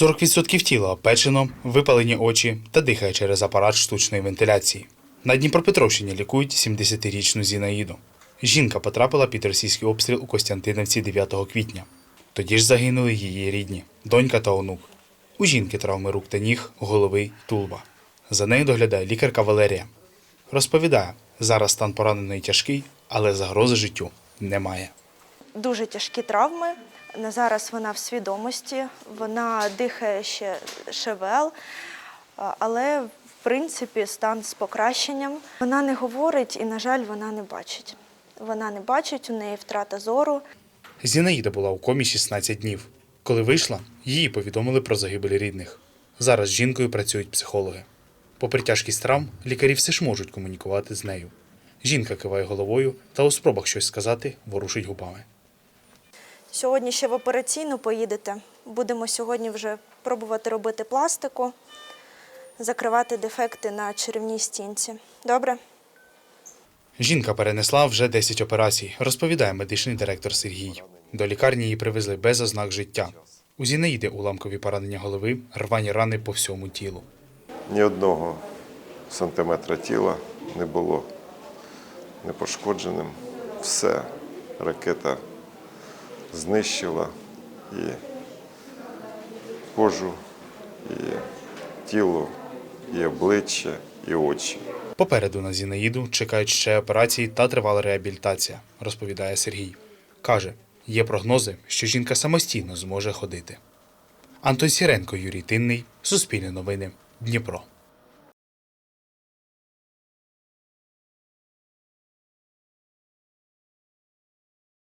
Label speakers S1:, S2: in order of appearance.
S1: 40% тіла опечено, випалені очі та дихає через апарат штучної вентиляції. На Дніпропетровщині лікують 70-річну Зінаїду. Жінка потрапила під російський обстріл у Костянтинівці 9 квітня. Тоді ж загинули її рідні, донька та онук. У жінки травми рук та ніг, голови тулба. За нею доглядає лікарка Валерія. Розповідає, зараз стан пораненої тяжкий, але загрози життю немає.
S2: Дуже тяжкі травми. На зараз вона в свідомості, вона дихає ще ШВЛ, але в принципі стан з покращенням. Вона не говорить і, на жаль, вона не бачить. Вона не бачить, у неї втрата зору.
S1: Зінаїда була у комі 16 днів. Коли вийшла, її повідомили про загибель рідних. Зараз з жінкою працюють психологи. Попри тяжкість травм, лікарі все ж можуть комунікувати з нею. Жінка киває головою та у спробах щось сказати ворушить губами.
S2: Сьогодні ще в операційну поїдете. Будемо сьогодні вже пробувати робити пластику, закривати дефекти на черевній стінці. Добре?
S1: Жінка перенесла вже 10 операцій, розповідає медичний директор Сергій. До лікарні її привезли без ознак життя. У Зінаїди уламкові поранення голови, рвані рани по всьому тілу.
S3: Ні одного сантиметра тіла не було непошкодженим. Все ракета знищила і кожу, і тіло, і обличчя, і очі.
S1: Попереду на Зінаїду чекають ще операції та тривала реабілітація, розповідає Сергій. Каже, є прогнози, що жінка самостійно зможе ходити. Антон Сіренко, Юрій Тинний, Суспільне новини, Дніпро.